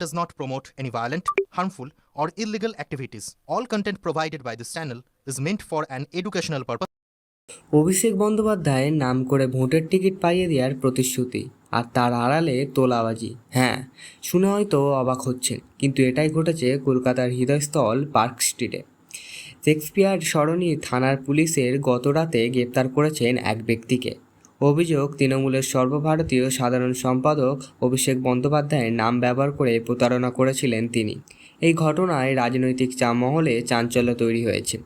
does not promote any violent, harmful, or illegal activities. All content provided by this channel is meant for an educational purpose. অভিষেক বন্দ্যোপাধ্যায়ের নাম করে ভোটের ticket পাইয়ে দেওয়ার প্রতিশ্রুতি আর তার আড়ালে তোলাবাজি হ্যাঁ শুনে হয়তো অবাক হচ্ছেন কিন্তু এটাই ঘটেছে কলকাতার হৃদয়স্থল পার্ক স্ট্রিটে শেক্সপিয়ার সরণি থানার পুলিশের গতরাতে গ্রেপ্তার করেছেন এক ব্যক্তিকে অভিযোগ, তৃণমূলের সর্বভারতীয় সাধারণ সম্পাদক অভিষেক বন্দ্যোপাধ্যায়ের নাম ব্যবহার করে প্রতারণা করেছিলেন তিনি। এই ঘটনায় রাজনৈতিক চা মহলে চাঞ্চল্য তৈরি হয়েছে।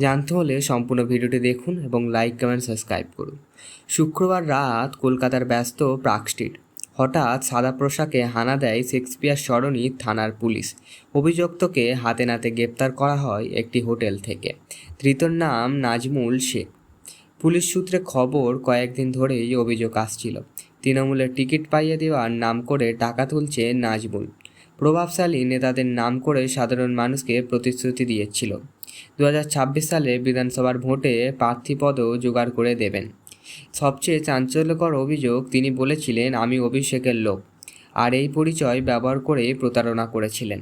জানতে হলে সম্পূর্ণ ভিডিওটি দেখুন এবং লাইক, কমেন্ট, সাবস্ক্রাইব করুন। শুক্রবার রাত কলকাতার ব্যস্ত প্রাক স্ট্রিট। হঠাৎ সাদা পোশাকে হানা দেয় শেক্সপিয়ার সরণি থানার পুলিশ। অভিযুক্তকে হাতে নাতে গ্রেপ্তার করা হয় একটি হোটেল থেকে। ধৃতর নাম নাজমুল শেখ। পুলিশ সূত্রে খবর, কয়েকদিন ধরেই অভিযোগ আসছিল। তৃণমূলের টিকিট পাইয়ে দেওয়ার নাম করে টাকা তুলছে নাজমুল। প্রভাবশালী নেতাদের নাম করে সাধারণ মানুষকে প্রতিশ্রুতি দিয়েছিল। দু হাজার ছাব্বিশ সালে বিধানসভার ভোটে প্রার্থীপদও জোগাড় করে দেবেন। সবচেয়ে চাঞ্চল্যকর অভিযোগ, তিনি বলেছিলেন, আমি অভিষেকের লোক। আর এই পরিচয় ব্যবহার করে প্রতারণা করেছিলেন।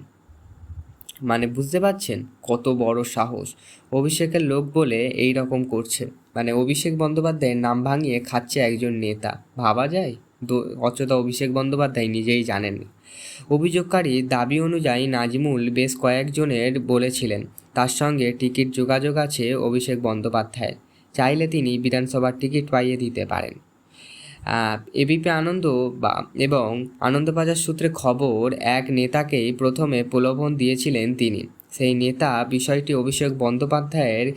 মানে বুঝতে পারছেন? কত বড় সাহস। অভিষেকের লোক বলে এই রকম করছে। মানে অভিষেক বন্দ্যোপাধ্যায়ের নাম ভাঙিয়ে খাচ্ছে একজন নেতা। ভাবা যায়? অচেতা অভিষেক বন্দ্যোপাধ্যায় নিজেই জানেন অভিযোগকারী দাবি অনুযায়ী নাজমুল বেশ কয়েকজনের বলেছিলেন, তার সঙ্গে টিকিট যোগাযোগ আছে অভিষেক বন্দ্যোপাধ্যায়ের। চাইলে তিনি বিধানসভার টিকিট পাইয়ে দিতে পারেন। এবিপি আনন্দ বা, এবং আনন্দবাজার সূত্রে খবর, এক নেতাকেই প্রথমে প্রলোভন দিয়েছিলেন তিনি। সেই নেতা বিষয়টি অভিষেক বন্দ্যোপাধ্যায়ের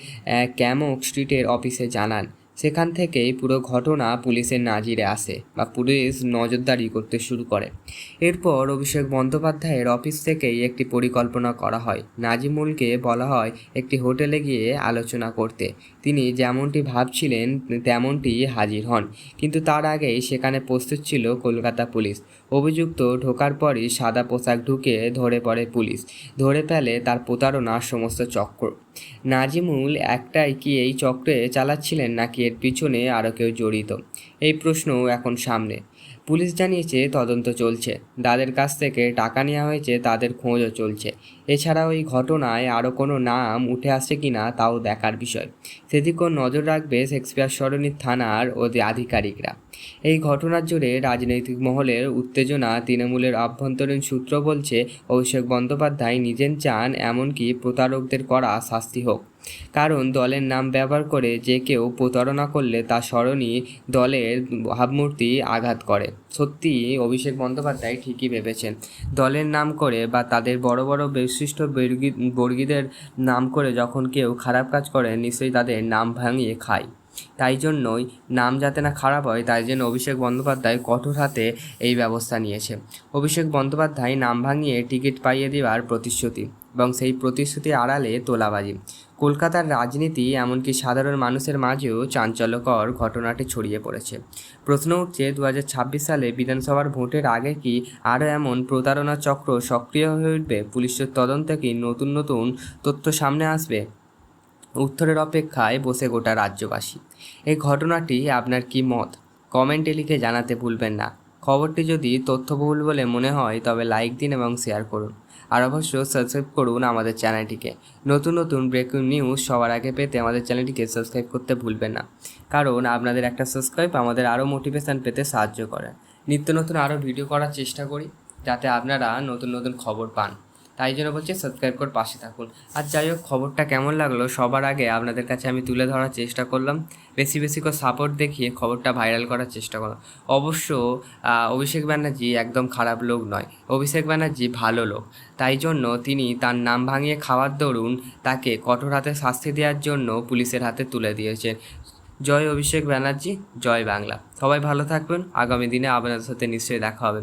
ক্যামক স্ট্রিটের অফিসে জানান। সেখান থেকেই পুরো ঘটনা পুলিশের নাজিরে আসে বা পুলিশ নজরদারি করতে শুরু করে। এরপর অভিষেক বন্দ্যোপাধ্যায়ের অফিস থেকেই একটি পরিকল্পনা করা হয়। নাজিমুলকে বলা হয় একটি হোটেলে গিয়ে আলোচনা করতে। তিনি যেমনটি ভাবছিলেন, তেমনটি হাজির হন। কিন্তু তার আগেই সেখানে প্রস্তুত ছিল কলকাতা পুলিশ। অভিযুক্ত ঢোকার পরই সাদা পোশাক ঢুকে ধরে পড়ে পুলিশ। ধরে ফেলে তার প্রতারণার সমস্ত চক্র নাজিমুল একটাই কি এই চক্রে চালাচ্ছিলেন নাকি এর পিছনে আরও কেউ জড়িত? এই প্রশ্নও এখন সামনে। পুলিশ জানিয়েছে তদন্ত চলছে। যাদের কাছ থেকে টাকা নেওয়া হয়েছে, তাদের খোঁজও চলছে। এছাড়াও ওই ঘটনায় আরও কোনো নাম উঠে আসছে কিনা তাও দেখার বিষয়। সেদিকেও নজর রাখবে শেক্সপিয়ার সরণি থানার ও আধিকারিকরা। এই ঘটনার জুড়ে রাজনৈতিক মহলের উত্তেজনা তৃণমূলের আভ্যন্তরীণ সূত্র বলছে, অভিষেক বন্দ্যোপাধ্যায় নিজের চান এমনকি প্রতারকদের করা শাস্তি হোক। কারণ দলের নাম ব্যবহার করে যে কেউ প্রতারণা করলে তা স্মরণী দলের ভাবমূর্তি আঘাত করে। সত্যি, অভিষেক বন্দ্যোপাধ্যায় ঠিকই ভেবেছেন। দলের নাম করে বা তাদের বড় বড় বিশিষ্ট বর্গী বর্গীদের নাম করে যখন কেউ খারাপ কাজ করে, নিশ্চয়ই তাদের নাম ভাঙিয়ে খায়। তাই জন্যই নাম যাতে না খারাপ হয়, তাই জন্য অভিষেক বন্দ্যোপাধ্যায় কঠোর হাতে এই ব্যবস্থা নিয়েছে। অভিষেক বন্দ্যোপাধ্যায় নাম ভাঙিয়ে টিকিট পাইয়ে দেওয়ার প্রতিশ্রুতি। এবং সেই প্রতিশ্রুতি আড়ালে তোলাবাজি। কলকাতার রাজনীতি এমনকি সাধারণ মানুষের মাঝেও চাঞ্চল্যকর ঘটনাটি ছড়িয়ে পড়েছে। প্রশ্ন উঠছে দু হাজার ছাব্বিশ সালে বিধানসভার ভোটের আগে কি আরও এমন প্রতারণা চক্র সক্রিয় হয়ে উঠবে? পুলিশের তদন্তে কি নতুন নতুন তথ্য সামনে আসবে? উত্তরের অপেক্ষায় বসে গোটা রাজ্যবাসী। এই ঘটনাটি আপনার কি মত? কমেন্টে লিখে জানাতে ভুলবেন না। খবরটি যদি তথ্যবহুল বলে মনে হয় তবে লাইক দিন এবং শেয়ার করুন। আর অবশ্য সাবস্ক্রাইব করুন আমাদের চ্যানেলটিকে নতুন নতুন ব্রেকিং নিউজ সবার আগে পেতে আমাদের চ্যানেলটিকে সাবস্ক্রাইব করতে ভুলবেন না। কারণ আপনাদের একটা সাবস্ক্রাইব আমাদের আরও মোটিভেশান পেতে সাহায্য করে। নিত্য নতুন আরও ভিডিও করার চেষ্টা করি, যাতে আপনারা নতুন নতুন খবর পান। তাই জন্য বলছি সাবস্ক্রাইব করে পাশে থাকুন। আর যাই হোক, খবরটা কেমন লাগল সবার আগে আপনাদের কাছে আমি তুলে ধরার চেষ্টা করলাম। বেশি বেশি করে সাপোর্ট দেখিয়ে খবরটা ভাইরাল করার চেষ্টা করলাম। অবশ্য অভিষেক ব্যানার্জি একদম খারাপ লোক নয়। অভিষেক ব্যানার্জি ভালো লোক। তাই জন্য তিনি তার নাম ভাঙিয়ে খাওয়ার দরুন তাকে কঠোর হাতে শাস্তি দেওয়ার জন্য পুলিশের হাতে তুলে দিয়েছেন। জয় অভিষেক ব্যানার্জি, জয় বাংলা। সবাই ভালো থাকবেন। আগামী দিনে আপনাদের সাথে নিশ্চয়ই দেখা হবে।